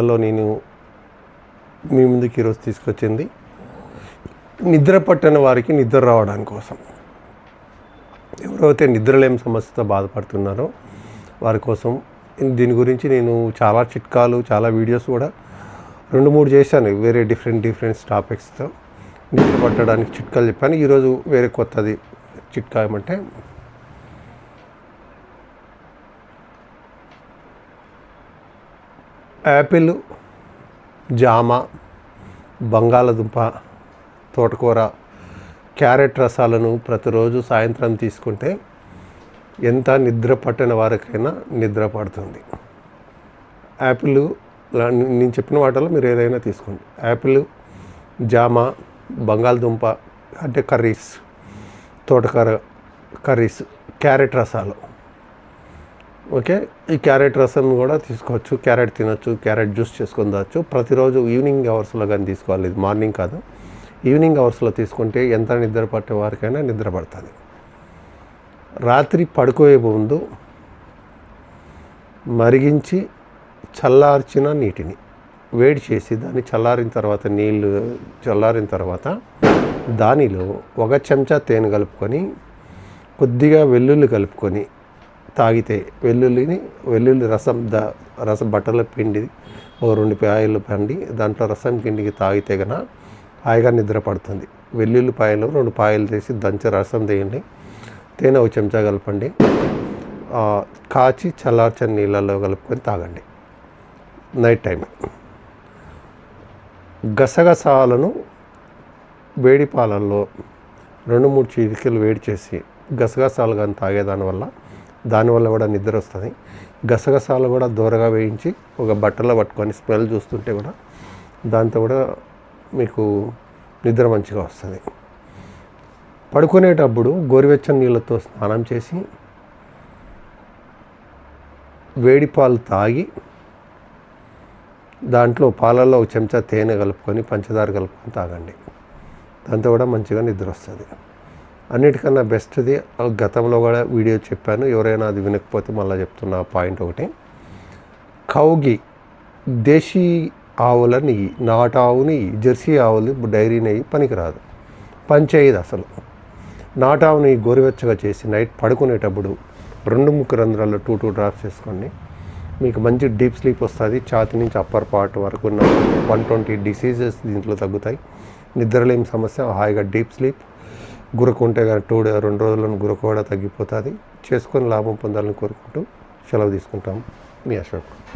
లో నేను మీ ముందుకు ఈరోజు తీసుకొచ్చింది. నిద్ర పట్టని వారికి నిద్ర రావడం కోసం. ఎవరైతే నిద్రలేని సమస్యతో బాధపడుతున్నారో వారి కోసం దీని గురించి నేను చాలా చిట్కాలు చాలా వీడియోస్ కూడా రెండు మూడు చేశాను. వేరే డిఫరెంట్ డిఫరెంట్ టాపిక్స్తో. నిద్ర పట్టడానికి చిట్కాలు చెప్పాను. ఈరోజు వేరే కొత్తది చిట్కా ఏమంటే యాపిల్ జామ బంగాళదుంప తోటకూర క్యారెట్ రసాలను ప్రతిరోజు సాయంత్రం తీసుకుంటే ఎంత నిద్ర పట్టిన వారికైనా నిద్ర పడుతుంది. యాపిల్ నేను చెప్పిన వాటిలో మీరు ఏదైనా తీసుకోండి. యాపిల్ జామ బంగాళదుంప అంటే కర్రీస్ తోటకూర కర్రీస్ క్యారెట్ రసాలు. ఓకే? ఈ క్యారెట్ రసం కూడా తీసుకోవచ్చు. క్యారెట్ తినొచ్చు. క్యారెట్ జ్యూస్ చేసుకొని తాగొచ్చు ప్రతిరోజు ఈవినింగ్ అవర్స్లో కానీ తీసుకోవాలి. ఇది మార్నింగ్ కాదు. ఈవినింగ్ అవర్స్లో తీసుకుంటే ఎంత నిద్ర పట్టే వారికైనా నిద్ర పడుతుంది. రాత్రి పడుకోయే ముందు మరిగించి చల్లార్చిన నీటిని వేడి చేసి దాన్ని చల్లారిన తర్వాత నీళ్ళు చల్లారిన తర్వాత దానిలో ఒక చెంచా తేనె కలుపుకొని కొద్దిగా వెల్లుల్లి కలుపుకొని తాగితే వెల్లుల్లిని వెల్లుల్లి రసం ద రసం బట్టల పిండి ఓ రెండు పాయలు పండి దాంట్లో రసం పిండికి తాగితే గన హాయిగా నిద్ర పడుతుంది. వెల్లుల్లి పాయలు రెండు పాయలు తీసి దంచి రసం తీయండి. తేనె ఒక చెంచా కలపండి. కాచి చల్లార్చని నీళ్ళలో కలుపుకొని తాగండి. నైట్ టైం గసగసాలను వేడి పాలల్లో రెండు మూడు చిటికలు వేడి చేసి గసగసాలు కానీ తాగేదాని వల్ల దానివల్ల కూడా నిద్ర వస్తుంది. గసగసాలు కూడా దూరగా వేయించి ఒక బట్టలో పట్టుకొని స్మెల్ చూస్తుంటే కూడా దాంతో కూడా మీకు నిద్ర మంచిగా వస్తుంది. పడుకునేటప్పుడు గోరువెచ్చని నీళ్ళతో స్నానం చేసి వేడి పాలు తాగి దాంట్లో పాలల్లో ఒక చెంచా తేనె కలుపుకొని పంచదార కలుపుకొని తాగండి. దాంతో కూడా మంచిగా నిద్ర వస్తుంది. అన్నిటికన్నా బెస్ట్ది గతంలో కూడా వీడియో చెప్పాను. ఎవరైనా అది వినకపోతే మళ్ళీ చెప్తున్న పాయింట్ ఒకటి. కౌగి దేశీ ఆవులని నాటు ఆవుని నెయ్యి జెర్సీ ఆవులు డైరీ నెయ్యి పనికిరాదు. పనిచేయదు అసలు. నాటు ఆవుని నెయ్యి గోరువెచ్చగా చేసి నైట్ పడుకునేటప్పుడు రెండు ముక్కు రంధ్రాల్లో టూ టూ డ్రాప్స్ వేసుకోండి మీకు మంచి డీప్ స్లీప్ వస్తుంది. ఛాతి నుంచి అప్పర్ పార్ట్ వరకు ఉన్న వన్ ట్వంటీ డిసీజెస్ దీంట్లో తగ్గుతాయి. నిద్రలేని సమస్య హాయిగా డీప్ స్లీప్. గురకుంటే కానీ టూ డే రెండు రోజులను గురక కూడా తగ్గిపోతుంది. చేసుకొని లాభం పొందాలని కోరుకుంటూ సెలవు తీసుకుంటాం. మీ అశోక్.